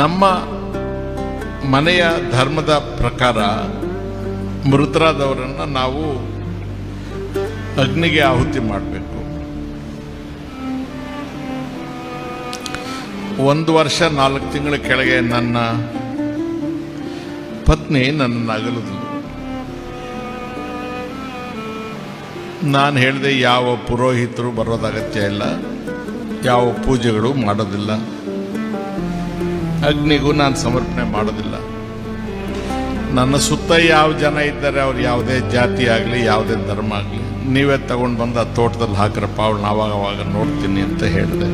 ನಮ್ಮ ಮನೆಯ ಧರ್ಮದ ಪ್ರಕಾರ ಮೃತರಾದವರನ್ನು ನಾವು ಅಗ್ನಿಗೆ ಆಹುತಿ ಮಾಡಬೇಕು. ಒಂದು ವರ್ಷ, ನಾಲ್ಕು ತಿಂಗಳ ಕೆಳಗೆ ನನ್ನ ಪತ್ನಿ ನನ್ನ ಅಗಲಿದ್ಲು ನಾನು ಹೇಳಿದೆ ಯಾವ ಪುರೋಹಿತರು ಬರೋದು ಅಗತ್ಯ ಇಲ್ಲ. ಯಾವ ಪೂಜೆಗಳು ಮಾಡೋದಿಲ್ಲ. ಅಗ್ನಿಗೂ ನಾನು ಸಮರ್ಪಣೆ ಮಾಡೋದಿಲ್ಲ. ನನ್ನ ಸುತ್ತ ಯಾವ ಜನ ಇದ್ದಾರೆ, ಅವ್ರು ಯಾವುದೇ ಜಾತಿ ಆಗಲಿ, ಯಾವುದೇ ಧರ್ಮ ಆಗಲಿ, ನೀವೇ ತಗೊಂಡು ಬಂದು ಆ ತೋಟದಲ್ಲಿ ಹಾಕ್ರಪ್ಪ ಅವ್ಳು ಅವಾಗ ಅವಾಗ ನೋಡ್ತೀನಿ ಅಂತ ಹೇಳಿದೆ.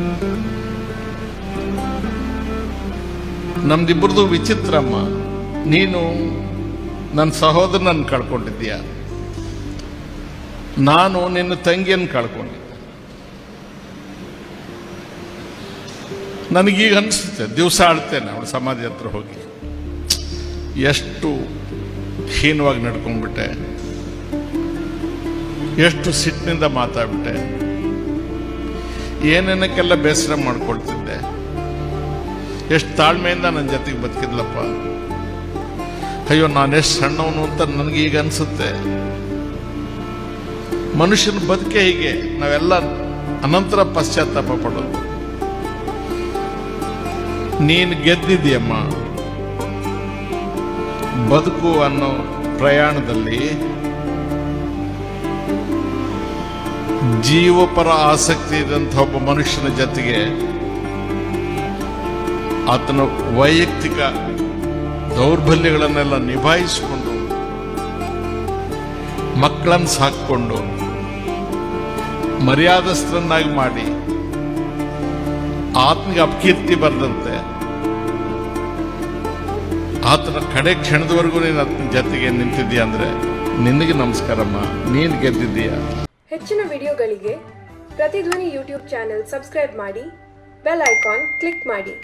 ನಮ್ದಿಬ್ಬರದು ವಿಚಿತ್ರಮ್ಮ. ನೀನು ನನ್ನ ಸಹೋದರನನ್ನು ಕಳ್ಕೊಂಡಿದ್ದೀಯ? ನಾನು ನಿನ್ನ ತಂಗಿಯನ್ನು ಕಳ್ಕೊಂಡಿದ್ದೆ. ನನಗೀಗ ಅನಿಸುತ್ತೆ, ದಿವಸ ಆಡ್ತೇನೆ ಅವಳು ಸಮಾಧಿ ಹತ್ರ ಹೋಗಿ. ಎಷ್ಟು ಹೀನವಾಗಿ ನಡ್ಕೊಂಡ್ಬಿಟ್ಟೆ. ಎಷ್ಟು ಸಿಟ್ಟಿನಿಂದ ಮಾತಾಡ್ಬಿಟ್ಟೆ. ಏನೇನಕ್ಕೆಲ್ಲ ಬೇಸರ ಮಾಡ್ಕೊಳ್ತಿದ್ದೆ. ಎಷ್ಟು ತಾಳ್ಮೆಯಿಂದ ನನ್ನ ಜೊತೆಗೆ ಬದುಕಿದ್ಲಪ್ಪ. ಅಯ್ಯೋ, ನಾನು ಎಷ್ಟು ಸಣ್ಣವನು ಅಂತ ನನಗೆ ಈಗ ಅನಿಸುತ್ತೆ. ಮನುಷ್ಯನ ಬದುಕೆ ಹೀಗೆ, ನಾವೆಲ್ಲ ಅನಂತರ ಪಶ್ಚಾತ್ತಾಪ ಪಡೋದು. ನೀನು ಗೆದ್ದಿದೆಯಮ್ಮ ಬದುಕು ಅನ್ನೋ ಪ್ರಯಾಣದಲ್ಲಿ ಜೀವಪರ ಆಸಕ್ತಿ ಇದ್ದಂಥ ಒಬ್ಬ ಮನುಷ್ಯನ ಜೊತೆಗೆ ಆತನ ವೈಯಕ್ತಿಕ ದೌರ್ಬಲ್ಯಗಳನ್ನೆಲ್ಲ ನಿಭಾಯಿಸಿಕೊಂಡು, ಮಕ್ಕಳನ್ನು ಸಾಕ್ಕೊಂಡು, ಮರ್ಯಾದಸ್ಥರನ್ನಾಗಿ ಮಾಡಿ ಆತನಿಗೆ ಅಪಕೀರ್ತಿ ಬರದಂತೆ ಆತನ ಕಡೆ ಕ್ಷಣದವರೆಗೂ ನೀನು ಆತನ ಜೊತೆಗೆ ನಿಂತಿದ್ದೀಯ ಅಂದ್ರೆ ನಿನಗೆ ನಮಸ್ಕಾರಮ್ಮ ನೀನು ಗೆದ್ದಿದ್ದೀಯ. ಹೆಚ್ಚಿನ ವಿಡಿಯೋಗಳಿಗೆ ಪ್ರತಿಧ್ವನಿ ಯೂಟ್ಯೂಬ್ ಚಾನೆಲ್ ಸಬ್ಸ್ಕ್ರೈಬ್ ಮಾಡಿ, ಬೆಲ್ ಐಕಾನ್ ಕ್ಲಿಕ್ ಮಾಡಿ.